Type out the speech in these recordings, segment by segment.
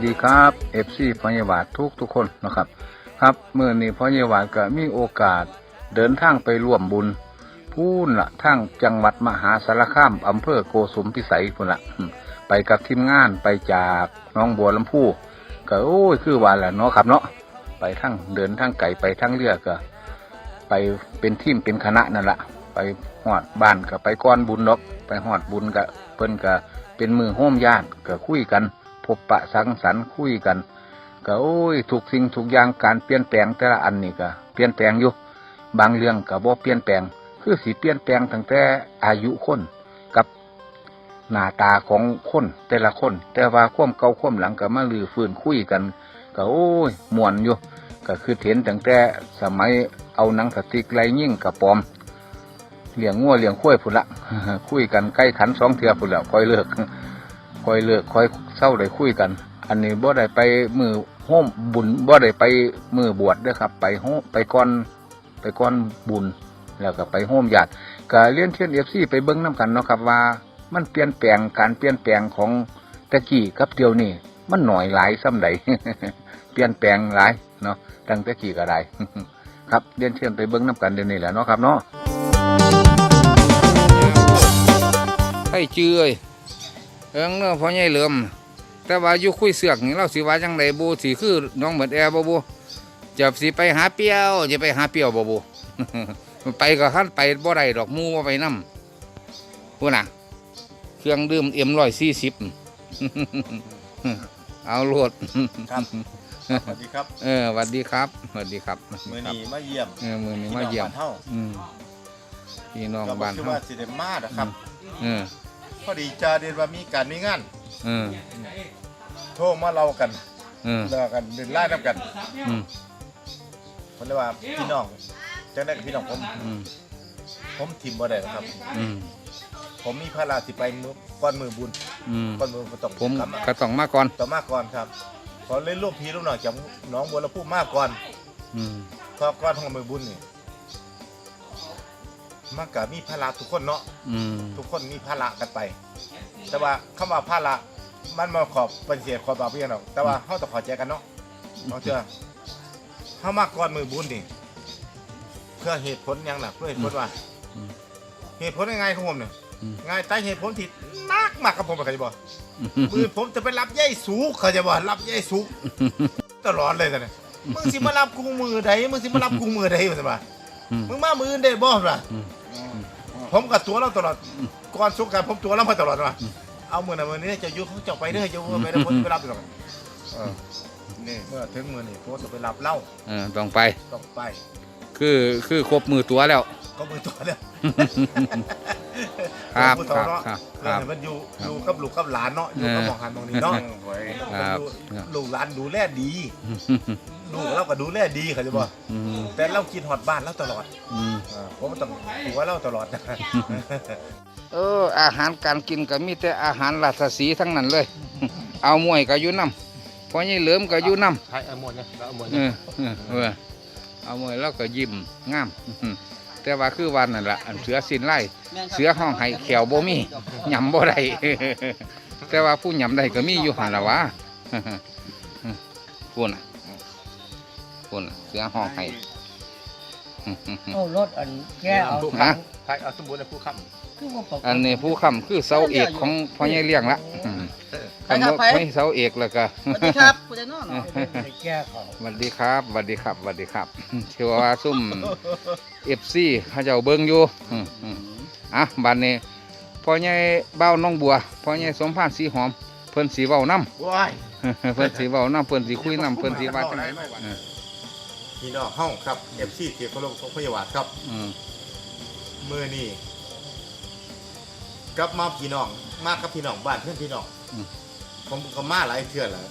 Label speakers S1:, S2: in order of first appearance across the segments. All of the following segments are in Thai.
S1: วัสดีครับเอฟซีพยาบาททุกทุกคนนะครับ ครับเมื่อนี้พยาบาทก็มีโอกาสเดินทางไปร่วมบุญพูนละทั้งจังหวัดมหาสารคามอำเภอโกสุมพิสัยพุ่นละไปกับทีมงานไปจากน้องบัวลำพูก็โอ้ยคือว่าแหละเนาะครับเนาะไปทั้งเดินทั้งไก่ไปทั้งเรือก็ ไปเป็นทีมเป็นคณะนั่นแหละไปหอดบ้านก็ไปก้อนบุญดอกไปหอดบุญก็เพิ่นก็เป็นมือโฮมญาติก็คุยกัน บปะสังสรรค์คุยกัน ก็โอ้ยทุกสิ่งทุกอย่างการเปลี่ยนแปลงแต่ละอันนี่ก็เปลี่ยนแปลงอยู่บางเรื่องก็บ่เปลี่ยนแปลง คือสิเปลี่ยนแปลงตั้งแต่อายุคนกับหน้าตาของคนแต่ละคน แต่ว่าควมเก่าควมหลังก็มาลือฟื้นคุยกันก็โอ้ยม่วนอยู่ก็คือเห็นตั้งแต่สมัยเอาหนังสติ๊กไล่ยิ่งกับปอมเลี้ยงงัวเลี้ยงข้วยพุ่นละคุยกันใกล้ขันสองเทือพุ่นล้วค่อยเลิก คอยเลิกคอยเศร้าได้คุยกัน อันนี้บ่ได้ไปมือโฮมบุญบ่ได้ไปมือบวชเด้อครับ ไปโฮมไปก่อนไปก่อนบุญ แล้วก็ไปโฮมญาติก็เลี้ยนเทียนเอฟซีไปเบิ้งน้กันเนาะครับว่ามันเปลี่ยนแปลงการเปลี่ยนแปลงของตะกี้กับเดียวนี่มันหน่อยหลายซ้ำใดเปลี่ยนแปลงหลายเนาะตั้งต่กี้ก็ได้ครับเรียนเชิญไปเบิ้งน้กันเดี๋ยวนี้แหละเนาะครับเนาะให้เจื้อย เอิงเนาะพ่อใหญ่เหลิมแต่ว่าอยู่คุยเสือกนี่เราสิว่าจังไดบูสิคือน้องเหมือนแอร์บ่บูจะสิไปหาเปรี้ยวจะไปหาเปรี้ยวบ่บูไปก็คันไปบ่ได้ดอกหมูบ่ไปนำพูดน่ะ เครื่องดื่มเอ็มร้อยสี่สิบเอาโลด
S2: ครับสวัสดีครับ
S1: เออสวัสดีครับสวัสดีครับ
S2: มือนี้มาเยี่ยม
S1: เออมือนี้มาเยี่ยม
S2: พี่น้องบ้านเฮา
S1: อืมพี่น้อง
S2: ก็บ่
S1: บ้าน
S2: คิด
S1: เฮา
S2: ว่าสิได้มาดอกครับ
S1: เออ
S2: พ อดีจ้าเดือนว่ามีการมีงาน
S1: เออ
S2: โทรมาเล่ากัน
S1: เออ
S2: เลิกกันเดินไล่นํกัน
S1: อืม
S2: เพิ่นเลยว่าพี่น้องจังได้กับพี่น้องผม
S1: อืม
S2: ผมทิมบ่ได้หรอกครับ
S1: อืม
S2: ผมมีภาระสิไปมื้อก่อนมือบุญ
S1: อืม
S2: ก่อนมือบ่ต้อง
S1: ผม
S2: กลับมา
S1: ก็ต้องมาก่อน
S2: ต่อมาก่อนครับขอเล่นลูกพี่ลูกน้องจากหน้องบัวลำพูมาก่อน
S1: อืม
S2: เพราะก่อนของมือบุญนี่ มันก็มีภาระทุกคนเนาะ
S1: อืม
S2: ทุกคนมีภาระกันไป แต่ว่าคำว่าภาระมันมาขอบปฏิเสธขอตอบเพียงหรอกแต่ว่าเขาต้องเขอใจกันเนาะเอาเถอะเขามาก่อนมือบุญนี่เพื่อเหตุผลหยังหนักเพื่อเหตุผลว่าเหตุผลยังไงของผมเนี่ย
S1: อืม
S2: ง่ายแต่เหตุผลที่นักมากกับผมเขาจะบอกมือผมจะไปรับย่ายสูงเขาจะบอกรับย่ายสูงตลอดเลยกันเนี่ยมึงสิมารับกูมือใดมึงสิมารับกูมือใดวะสิบ่า
S1: อืม
S2: มึงมามืออื่นได้บ่ล่ะ
S1: อืม
S2: ผมกับตัวเราตลอด
S1: อืม
S2: ก่อนสงกรารผมตัวเรามาตลอดว่าเอามือนะมือนี้จะอยุเขาจะไปเด้อจะไปเด้อผมจะไปรับอยู่หรอกเออนี่เมื่อถึงมือนี่ผมจะไปรับเหล่า
S1: เออต้องไป
S2: ต้องไป
S1: คือคือครบมือตัวแล้ว
S2: ก็มือตัวแล้ว
S1: ครับ
S2: มือ
S1: ค
S2: ตัว
S1: รับ
S2: เนาะ
S1: ครับค
S2: เพื่อ
S1: รับ
S2: ให้มันอยู่
S1: ครับ
S2: อยู่กับลูกกับหลานเนาะอยู่กับ
S1: เออ
S2: หมองหันหมองนี้เนาะ
S1: ครับ
S2: ดู
S1: ครับ
S2: ลูกหลานดูแลดี ลูกเราก็ดูแลดีเขาจะบอก
S1: อืม
S2: แต่เรากินหอดบ้านเราตลอด
S1: อืม
S2: เออผมต้องตัวเราตลอดนะ
S1: เออ อาหารการกินก็มีแต่อาหารราชสีห์ทั้งนั้นเลย เอามวยก็อยู่น้ำพอยี่เหลิมก็อยู่น้ำ
S2: ใช่เอาหมดเนี่ยเอาหมด
S1: เออเออเออเอามวยแล้วก็ยิ้มงามแต่ว่าคือวันนั่นแหละอันเสือสินไล่เสือห้องไห้แขวบ่มียำบ่ได้ แต่ว่าผู้ยำได้ก็มีอยู่หันละวะ พูดน่ะ พูดน่ะเสือห้องไห้
S3: เอารถอันแก้เอา
S1: ฮะ
S2: ใช่เอาสมบูรณ์ในผู้ค้
S3: คือว่าปกติ
S1: อันนี้ผู้ค้ำคือเสาเอกของพ่อใหญ่เลี้ยงละอืมคำว่าไม่เสาเอกแล้วก็
S4: สวัสดีครับคุณจะนอนเหรอ
S3: ไปแก้เขา
S1: สวัสดีครับสวัสดีครับสวัสดีครับเชื่อว่าซุ่มเอฟซีเขาเจ้าเบิ้งอยู่อืมอืมอะบัดนี้พ่อใหญ่เบ้าน้องบัวพ่อใหญ่สมพานสีหอม เพิ่นสีเว้าน้ำ
S2: ว้ายำ
S1: เพิ่นสีเว้าน้ำเพิ่นสีคุยน้ำเพิ่นสีว่าจังไดเออ
S2: พี่น้องห้องครับเอฟซีเทียบพระลงของพยาบาทครับ
S1: อืม
S2: มือนี่กลับมาพี่น้องมากับพี่น้องบ้านเพื่อนพี่น้องผมก็มาหลายเทื่อแล้ว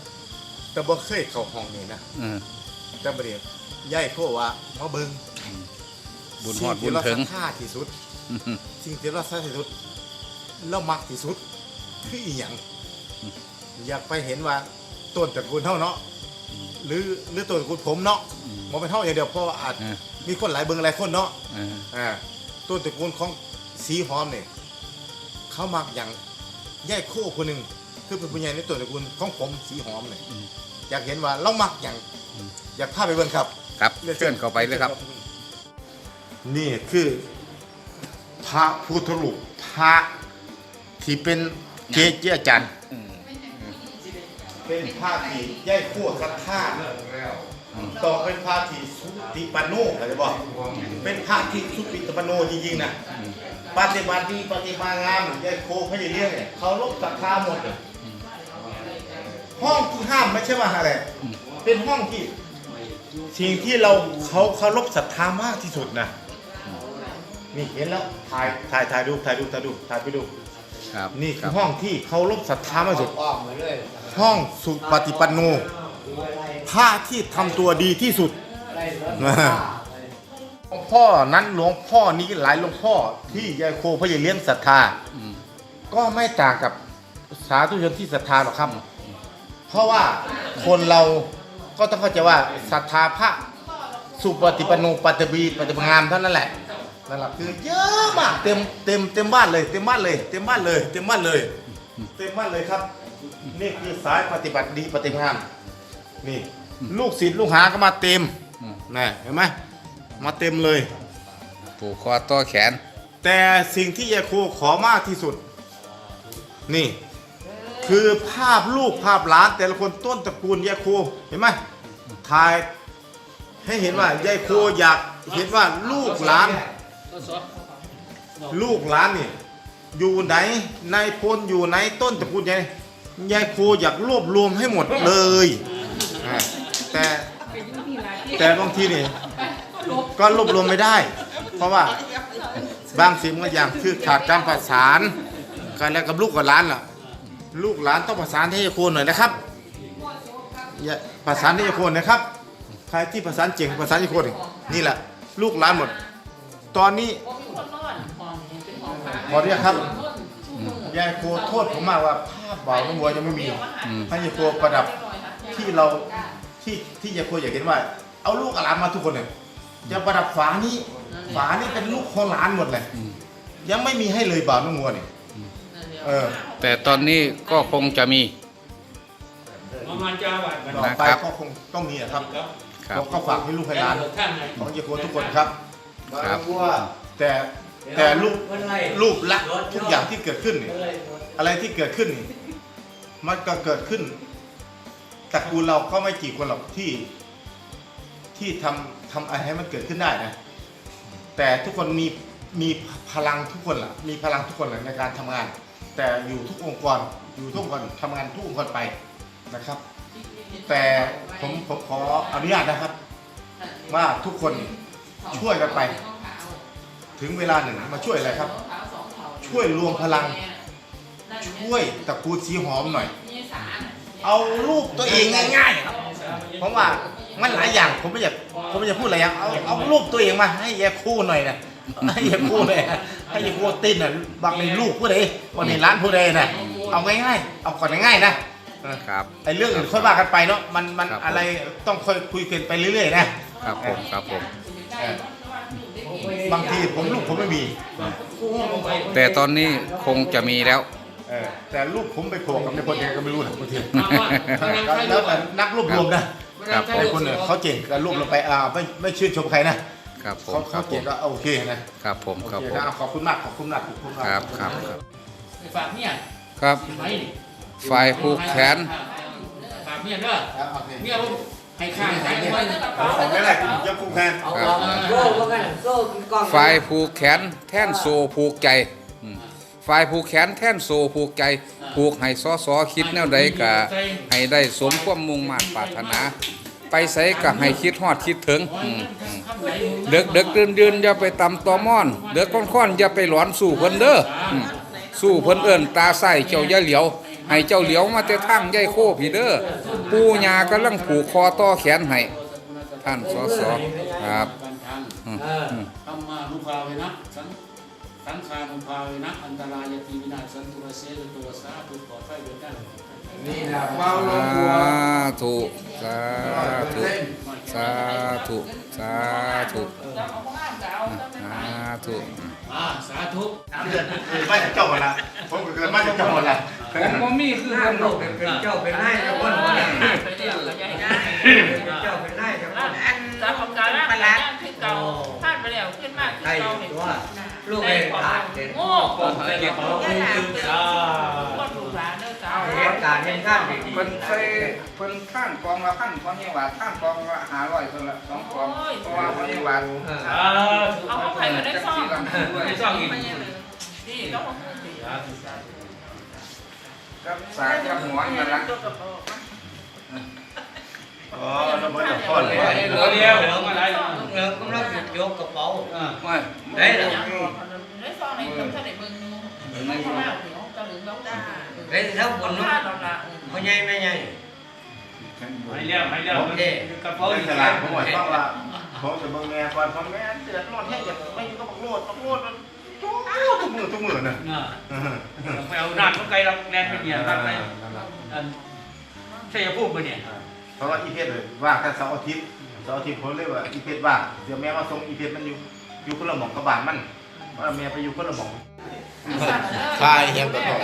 S2: แต่บ่เคยเข้าห้องนี่นะ
S1: เออ
S2: แต่ประเดี๋ยวย่ายโคว่ามาเบิ่ง
S1: บุญฮอดบุญ
S2: สิ่
S1: ถึง
S2: ที่เราศรัทธาที่สุดสิ่งที่เราศรัทธาที่สุดเรามักที่สุด คืออีหยังอยากไปเห็นว่าต้นตระกูลเท่าเนาะ หรือหรือต้นตระกูลผมเนาะ
S1: อืม
S2: บ่เป็นเท่าอย่างเดียวเพราะว่าอาจ
S1: เออ
S2: มีคนหลายเบิ่งหลายคนเนาะ
S1: เออ
S2: อ่าต้นตระกูลของสีหอมเนี่ยเขามักอย่างแยกโคคนหนึ่งคือเป็นผู้ใหญ่ในตัวตระกูลของผมสีหอมเลยอยากเห็นว่าเรามักอย่างอยากพาไปเบิ่งครับ
S1: ครับเชิญเข้าไปเลยครับ
S2: นี่คือพระพุทธรูปพระที่เป็นเกจิอาจารย์
S1: อืม
S2: เป็นพระที่ย่ายขั้วศรัทธาต่อเป็นพระที่สุติปันโนเข้าใจบ่เป็นพระที่สุติปันโนจริงๆนะปฏิบัติดีปฏิบัติงามย่ายโคพระยาเลี้ยงเนี่ยเขาลบศรัทธาหมดเลยห้องที่ห้ามไม่ใช่ว่าอะไร เป็นห้องที่สิ่งที่เราเขาเคารพศรัทธามากที่สุดนะนี่เห็นแล้วถ่ายถ่ายถ่ายดูถ่ายดูถ่ายดูถ่ายไปดู
S1: ครับ
S2: นี่คื
S1: รั
S2: อบ ห้องที่เคารพศรัทธามากที่สุด
S3: อ้อมมาเลย
S2: ห้องสุปฏิปันโนพระที่ทำตัวดีที่สุด
S3: อะไรรถ
S2: อ่าหลวงพ่อนั้นหลวงพ่อนี้หลายหลวงพ่อที่ยายโคพระยายเลี้ยงศรัทธา
S1: อืม
S2: ก็ไม่ต่างกับสาธุชนที่ศรัทธาหรอกครับ เพราะว่าคนเราก็ต้องเข้าใจว่าศรัทธาพระสุปฏิปันโนปฏิบีปฏิบัติงามเท่านั้นแหละนั่นแหละคือเยอะมากเต็มเต็มเต็มบ้านเลยเต็มบ้านเลยเต็มบ้านเลยเต็มบ้านเลยเต็มบ้านเลยครับ นี่คือสายปฏิบัติดีปฏิบัติงามนี่ลูกศิษย์ลูกหาก็มาเต็ม
S1: อืม
S2: นะเห็นไหมมาเต็มเลย
S1: ผูกคอต่อแขน
S2: แต่สิ่งที่ยายครูขอมากที่สุด นี่ คือภาพลูกภาพหลานแต่ละคนต้นตระกูลยายครูเห็นไหมถ่ายให้เห็นว่ายายครูอยากเห็นว่าลูกหลาน ลูกหลานนี่ อยู่ไหนในายพลอยู่ไหนต้นตระกูลยายยายครูอยากรวบรวมให้หมดเลยอ่าแต่แต่บางทีนี่ก็รวบรวมไม่ได้ เพราะว่าบางสิ่งบางอย่างคือขาดการประสานกันแล้วกับลูกกับหลานล่ะ ลูกหลานต้องประสานให้ยายครูหน่อยนะครับอย่าประสานให้ยายครูนะครับ ใครที่ประสานเจ๋งประสานยายครูนี่นี่แหละ ลูกหลานหมด ตอนนี้ขอเรียกครับ ยายโคโทษผมมากว่าภาพเบาน้ำวัวยังไม่มี
S1: อืม
S2: ให้ยายโคประดับที่เราที่ที่ยายโคอยากเห็นว่า เอาลูกกับหลานมาทุกคนเลยจะประดับฝานี้ ฝานี้เป็นลูกของหลานหมดเลย
S1: อืม
S2: ยังไม่มีให้เลยบ่าวน้ำวัวนี่เออ
S1: แต่ตอนนี้ก็คงจะมี
S4: ประมาณเจ้าบาทกัน
S2: ต่อไป
S1: นะครับ
S2: ก็คงต้องมีอะครับ
S4: ครับ
S1: ครับ
S2: ผมก็ฝากให้ลูกให้หลาน
S4: ท่านไง
S2: ของยายโคทุกคนครับ
S1: ครับ
S2: แต่แต่ลูกรูปลักษณ์ทุกอย่างที่เกิดขึ้นนี่อะไรที่เกิดขึ้นนี่มันก็เกิดขึ้นตระกูลเราก็ไม่กี่คนหรอกที่ ที่ทำทำอะไรให้มันเกิดขึ้นได้นะ แต่ทุกคนมีมีพลังทุกคนล่ะ มีพลังทุกคนแหละในการทำงาน แต่อยู่ทุกองค์กรอยู่ทุกองค์กรทำงานทุกองค์กรไปนะครับ แต่ผมผมขออนุญาตนะครับ ว่าทุกคน ช่วยกันไป ถึงเวลาหนึ่งมาช่วยอะไรครับ ช่วยรวมพลัง ช่วยตระกูลสีหอมหน่อย เอารูปตัวเองง่ายๆครับเพราะว่ามันหลายอย่างผมไม่อยากผมไม่อยากพูดอะไรอย่างเอาเอารูปตัวเองมาให้แยกคู่หน่อยนะให้แยกคู่หน่อยนะให้แยกคู่ติ้นน่ะบางในลูกผู้ใดบางในร้านผู้ใดน่ะเอาง่ายๆ เอาก่อนง่ายๆนะเออ
S1: ครับ
S2: ไอ้เรื่องอื่นค่อยว่ากันไปเนาะมันมัน
S1: ครับผม
S2: อะไรต้องค่อยคุยกันไปเรื่อยๆนะครับ
S1: ผมครับผม
S2: เออ บางทีผมลูกผมไม่มี
S1: แต่ตอนนี้คงจะมีแล้ว
S2: เออแต่ลูกผมไปโผล่กับในพลยังก็ไม่รู้นะบางที
S4: กำลัง
S2: ก็
S4: ใช้
S2: แล้วแต่นักรวบรวมนะครับ
S1: ผม
S2: ไอ้คนเนี่ยเขาเจ๋งก็รวบรวมไปอ่าไม่ไม่ชื่นชมใครนะครับ
S1: ผม
S2: เขา
S1: ครั
S2: เขา
S1: บผ
S2: เจ๋ง
S1: ม
S2: ก็โอเคนะครับ
S1: ผม
S2: โอ
S1: ครับ
S2: เค
S1: ผม
S2: นะขอบคุณมากขอบคุณมากขอบคุณมาก
S1: ครับครับครับ
S4: ไปฝากเนี่ย
S1: ครับ
S4: ไป
S1: ฝ่ายผูกแขน
S4: ฝากเนี่ยเด้อ
S2: ครับโอเค
S4: เนี่ยผม ให้ข้างให้ไว้
S2: ของไม่ได้ยังคงแทน
S3: เอาเอาโซ่ว่ากันโซ่กินกล้อง
S1: ฝ่ายผูกแขนแท่นโซผูกใจอืมฝ่ายผูกแขนแท่นโซผูกใจผูกให้ซอสอคิดแนวใดก็ให้ได้สมความมุ่งมา่ปรารถนา ไปใส่ก็ให้คิดฮอดคิดถึงอืมอืมเด็กเด็กยืนยืนอย่าไปตำตอมอน เด็กค่อนค่อนอย่าไปหลอนสู่เพิ่นเด้ออืมสู้เพิ่นเอิ้นตาใส่เจ้าอย่าเหลียว ให้เจ้าเหลียวมาแต่ทางใยโคพี่เด้อปู่ย่ากำลังผูกคอต่อแขนให้ท่านสอสอครับ
S4: การทาง
S1: อืม
S3: เออ
S1: อืม
S4: ธรรมานุภาเวนะสังสังขานุภาเวนะอันตรายตีวินาศสันตุรเสยตัวสาธุขอไฟเดินได้
S3: นี่นะเมาล
S1: สาง
S3: บัว
S1: ธุสาธุสาธุสาธุสาธุ
S4: อ่าสาธุ
S2: น้ำเดือดเกิดมาจากเจ้าหมดละผมก็เกิดมาจากเจ้าหมดละ
S4: อ่า
S1: ผมบ่มีคือเพิ่นหรอก
S3: เป็นเจ้าเป็นนายเจ้าคนบ่ได้
S5: ไปเรียก
S3: เป็นเจ้าเป็นนายเจ้าค
S5: ร้าน
S3: น
S5: อันสาของการไปแล้วขึ้นเก่าพลาดไปแล้วขึ้นมากขึ้นเก่าเนี่ย
S3: ว่าลูกเองขาดเด็ด
S5: โง่
S4: ก็ให้เก็บเอาเงินคืนจ้า
S5: ก็ดูร้านเด้อสาว
S3: เหตุการณ์เหตุการณ์ดี
S1: เพิ่นใส่เพิ่นข้างกองละพันเพราะนี่ว่าข้างกองละ500เพิ่นละสองกองเพราะว่าเพราะนี่ว่า
S4: อ่า
S5: เอาเข้าไปก็ได้ซ่อง
S4: ไม่ต้องอีก
S5: นี่ต้องมาพูดสิ
S1: กับสายกับหมอนนั่นล่ะ
S2: อ๋อแล้วมันจะพ่นเลย
S4: เดี๋ยวเดียวเหลือมาได้
S3: เงินก็รับยกกระเป๋า
S4: อ่า
S1: ไม่
S3: ได้เหรอ
S5: ได้ซ่องในต้องเท่าไหร่เบิ่งดูไม่เข้ามาถึงตะลึงแล้วได้
S3: ได้ถ้าบุญ
S5: พ
S3: เนาะ
S5: ลาดเราละ
S3: พ่อใหญ่แม่ใหญ่
S4: ให้เรียกให้เรียกกระเป๋า
S2: ไม่
S4: อีก
S2: ฉ
S4: แล้
S2: ลาวดผมบอกต้องว่าผมจะบิ่งแม่ก่อนผมแม่เดือดร้อนแห้งจะไม่ยู่ก็บักโลดบักโลดมัน ทุกมือทุกมือน่ะ
S4: อ่าไปเอาน้ำเข้าไกลเราแรงไปเนี่ยตั้งไปอันใช่จะพูดไปเนี่ย
S2: เพราะว่าอีเพชรเลยว่าแค่เสาร์อาทิตย์เสาร์อาทิตย์ผมเลยว่าอีเพชรว่าเดี๋ยวแม่มาส่งอีเพชรมันอยู่อยู่คนละหม่องกับบ้านมันว่าแม่ไปอยู่คนละหม่อง
S5: ใช่ยังก็ต้อง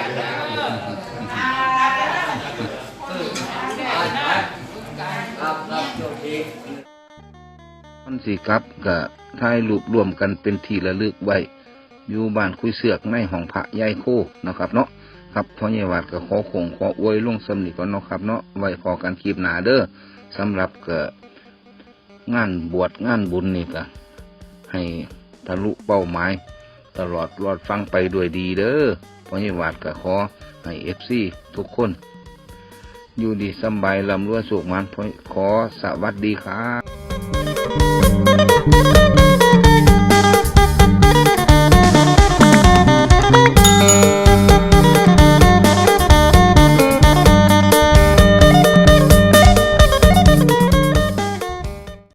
S3: ครับครับโชคดี
S1: มันสิกลับก็ถ่ายรูปรวมกันเป็นที่ระลึกไว้ อยู่บ้านคุยเสือกในห้องพระยายโคนะครับเนาะครับพ่อใหญ่วัดก็ขอคงขออวยลุงสำนิก่อนเนาะครับเนาะไว้พอกันคลิปหนาเด้อสำหรับก็งานบวชงานบุญนี่ก็ให้ทะลุเป้าหมาย ตลอดรอดฟังไปด้วยดีเด้อพ่อใหญ่วัดก็ขอให้เอฟซีทุกคน อยู่ดีสบายลำรวยสุขมันขอสวัสดีครับ